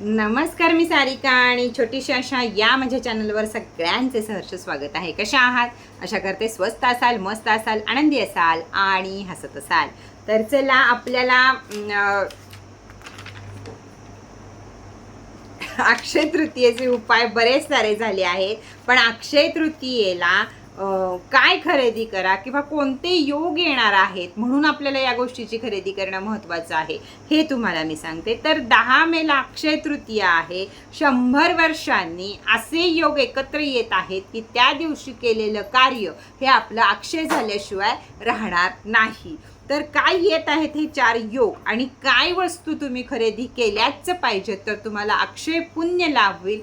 नमस्कार मी सारिका आणि छोटीशी अशा या माझ्या चॅनलवर सगळ्यांचे सहर्ष स्वागत आहे. कशा आहात? अशा करते स्वस्त असाल मस्त असाल आनंदी असाल आणि हसत असाल. तर चला आपल्याला अक्षय तृतीयेचे उपाय बरेच सारे झाले आहेत पण अक्षय तृतीयेला काय खरेदी करा किंवा कोणते योग येणार आहेत म्हणून आपल्याला या गोष्टीची खरेदी करणं महत्त्वाचं आहे हे तुम्हाला मी सांगते. तर दहा मेला अक्षय तृतीया आहे. शंभर वर्षांनी असे योग एकत्र येत आहेत की त्या दिवशी केलेलं कार्य हे आपलं अक्षय झाल्याशिवाय राहणार नाही. तर काय येत आहेत हे चार योग? आणि काय वस्तू तुम्ही खरेदी केल्याच पाहिजे तर तुम्हाला अक्षय पुण्य लाभ होईल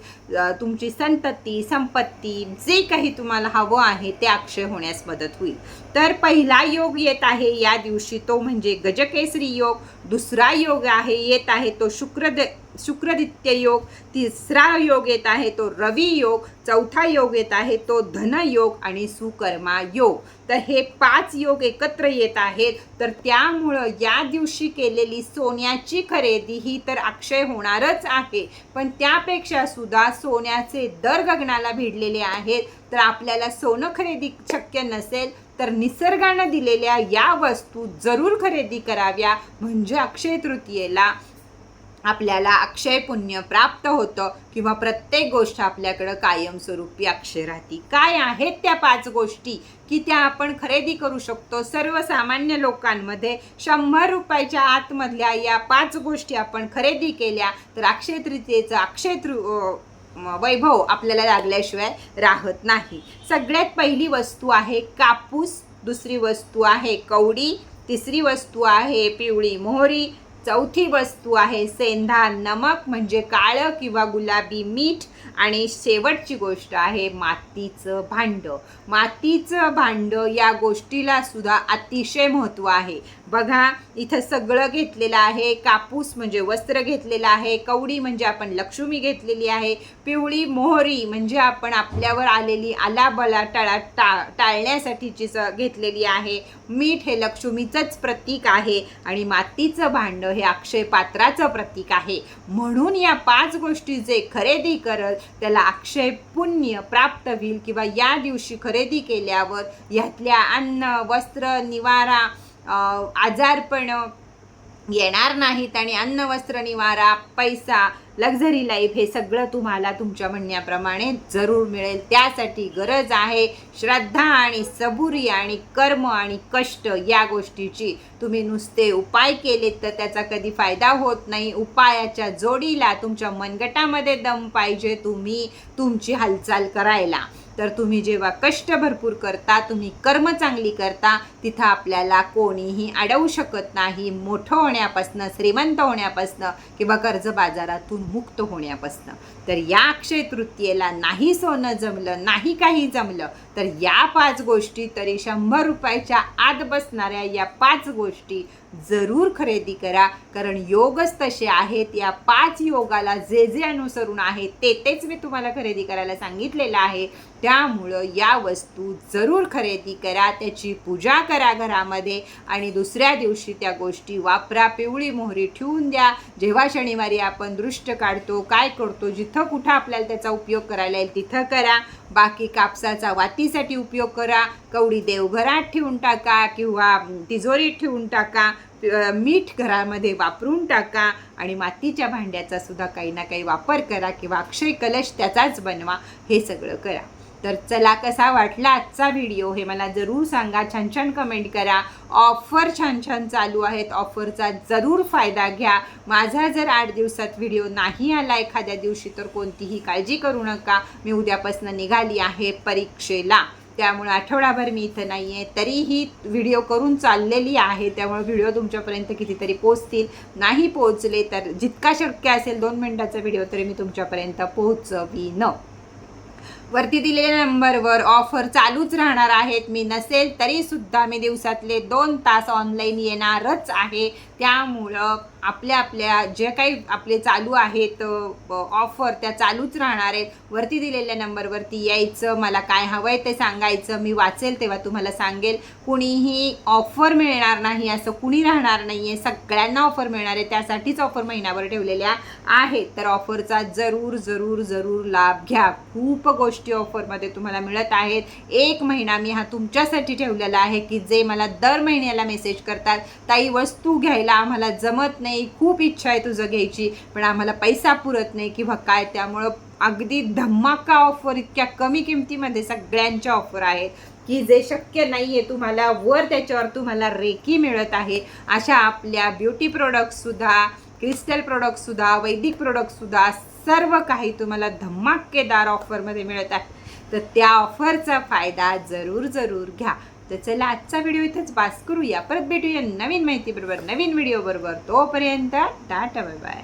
तुमची संतती संपत्ती जे काही तुम्हाला हवं आहे ते अक्षय होण्यास मदत होईल. तर पहिला योग येत आहे या दिवशी. तो म्हणजे गजकेसरी योग. दुसरा योग आहे येत आहे तो शुक्रद शुक्रदित्य योग तिसरा योग येत आहे तो रवी योग चौथा योग येत आहे तो धनयोग आणि सुकर्मा योग. तर हे पाच योग एकत्र येत आहेत. तर त्यामुळं या दिवशी केलेली सोन्याची खरेदी ही तर अक्षय होणारच आहे. पण त्यापेक्षा सुद्धा सोन्याचे दर गगनाला भिडलेले आहेत. तर आपल्याला सोनं खरेदी शक्य नसेल तर निसर्गानं दिलेल्या या वस्तू जरूर खरेदी कराव्या. म्हणजे अक्षय तृतीयेला आपल्याला अक्षय पुण्य प्राप्त होतं किंवा प्रत्येक गोष्ट आपल्याकडं कायमस्वरूपी अक्षय राहती. काय आहेत त्या पाच गोष्टी? की त्या आपण खरेदी करू शकतो. सर्वसामान्य लोकांमध्ये शंभर रुपयाच्या आतमधल्या या पाच गोष्टी आपण खरेदी केल्या तर अक्षय तृतीयेचं अक्षय तृ वैभव आपल्याला लागल्याशिवाय राहत नाही. सगळ्यात पहिली वस्तू आहे कापूस दुसरी वस्तू आहे कवडी तिसरी वस्तू आहे पिवळी मोहरी चौथी वस्तू आहे सेंधा नमक म्हणजे काळं किंवा गुलाबी मीठ. आणि शेवटची गोष्ट आहे मातीचं भांडं. मातीचं भांडं या गोष्टीला सुद्धा अतिशय महत्त्व आहे. बघा इथं सगळं घेतलेलं आहे. कापूस म्हणजे वस्त्र घेतलेलं आहे. कवडी म्हणजे आपण लक्ष्मी घेतलेली आहे. पिवळी मोहरी म्हणजे आपण आपल्यावर आलेली आलाबला टाळा टा टाळण्यासाठीची स घेतलेली आहे. मीठ हे लक्ष्मीचंच प्रतीक आहे आणि मातीचं भांडं हे अक्षय पात्राचं प्रतीक आहे. म्हणून या पाच गोष्टी जे खरेदी करत त्याला अक्षय पुण्य प्राप्त होईल किंवा या दिवशी खरेदी केल्यावर ह्यातल्या अन्न वस्त्र निवारा आजारपण येणार नाहीत आणि अन्न वस्त्र निवारा पैसा लक्झरी लाईफ हे सगळं तुम्हाला तुमच्या म्हणण्याप्रमाणे जरूर मिळेल. त्यासाठी गरज आहे श्रद्धा आणि सबुरी आणि कर्म आणि कष्ट या गोष्टीची. तुम्ही नुसते उपाय केलेत तर त्याचा कधी फायदा होत नाही. उपायाच्या जोडीला तुमच्या मनगटामध्ये दम पाहिजे तुम्ही तुमची हालचाल करायला. तर तुम्ही जेव्हा कष्ट भरपूर करता तुम्ही कर्म चांगली करता तिथं आपल्याला कोणीही अडवू शकत नाही. मोठं होण्यापासनं श्रीमंत होण्यापासनं किंवा कर्ज बाजारातून मुक्त होण्यापासनं. तर या अक्षय तृतीयेला नाही सोनं जमलं नाही काही जमलं तर या पाच गोष्टी तरी शंभर रुपयाच्या आत बसणाऱ्या या पाच गोष्टी जरूर खरेदी करा. कारण योगच तसे आहेत. या पाच योगाला जे जे अनुसरून आहे ते तेच मी तुम्हाला खरेदी करायला सांगितलेलं आहे. त्यामुळं या वस्तू जरूर खरेदी करा त्याची पूजा करा घरामध्ये आणि दुसऱ्या दिवशी त्या गोष्टी वापरा पिवळी मोहरी ठेवून द्या. जेव्हा शनिवारी आपण दृष्ट काढतो काय करतो जिथं कुठं आपल्याला त्याचा उपयोग करायला येईल तिथं करा. बाकी कापसाचा वातीसाठी उपयोग करा. कवडी देवघरात ठेवून टाका किंवा तिजोरीत ठेवून टाका. मीठ घरामध्ये वापरून टाका आणि मातीच्या भांड्याचा सुद्धा काही ना काही वापर करा किंवा अक्षय कलश त्याचाच बनवा हे सगळं करा. तर चला कसा वाटला आजचा व्हिडिओ हे मला जरूर सांगा. छान छान कमेंट करा. ऑफर छान छान चालू आहेत. ऑफरचा जरूर फायदा घ्या. माझा जर आठ दिवसात व्हिडिओ नाही आला एखाद्या दिवशी तर कोणतीही काळजी करू नका. मी उद्यापासून निघाली आहे परीक्षेला. त्यामुळे आठवडाभर मी इथं नाही आहे तरीही व्हिडिओ करून चाललेली आहे. त्यामुळे व्हिडिओ तुमच्यापर्यंत कितीतरी पोचतील नाही पोचले तर जितका शक्य असेल दोन मिनटाचा व्हिडिओ तरी मी तुमच्यापर्यंत पोहोचवीन. वरती दिलेल्या नंबरवर ऑफर चालूच राहणार आहेत. मी नसेल तरी सुद्धा मी दिवसातले दोन तास ऑनलाईन येणारच आहे. त्यामुळं आपल्या आपल्या जे काही आपले चालू आहेत ऑफर त्या चालूच राहणार आहेत. वरती दिलेल्या नंबरवरती यायचं मला काय हवं आहे ते सांगायचं. मी वाचेल तेव्हा तुम्हाला सांगेल. कुणीही ऑफर मिळणार नाही असं कुणी राहणार नाही आहे सगळ्यांना ऑफर मिळणार आहे. त्यासाठीच ऑफर महिन्याभर ठेवलेल्या आहेत. तर ऑफरचा जरूर जरूर जरूर लाभ घ्या. खूप गोष्ट ऑफरमध्ये तुम्हाला मिळत आहेत. एक महिना मी हा तुमच्यासाठी ठेवलेला आहे की जे मला दर महिन्याला मेसेज करतात ताई वस्तू घ्यायला आम्हाला जमत नाही खूप इच्छा आहे तुझं घ्यायची पण आम्हाला पैसा पुरत नाही किंवा काय. त्यामुळं अगदी धमाका ऑफर इतक्या कमी किमतीमध्ये सगळ्यांच्या ऑफर आहेत की जे शक्य नाही आहे तुम्हाला वर त्याच्यावर तुम्हाला रेकी मिळत आहे. अशा आपल्या ब्युटी प्रोडक्टसुद्धा क्रिस्टल प्रोडक्टसुद्धा वैदिक प्रोडक्टसुद्धा सर्व काही तुम्हाला धमाकेदार ऑफरमध्ये मिळत आहे. तर त्या ऑफरचा फायदा जरूर जरूर घ्या. तर चला आजचा व्हिडिओ इथेच पास करूया. परत भेटूया नवीन माहितीबरोबर नवीन व्हिडिओ बरोबर. तोपर्यंत टाटा बाय बाय.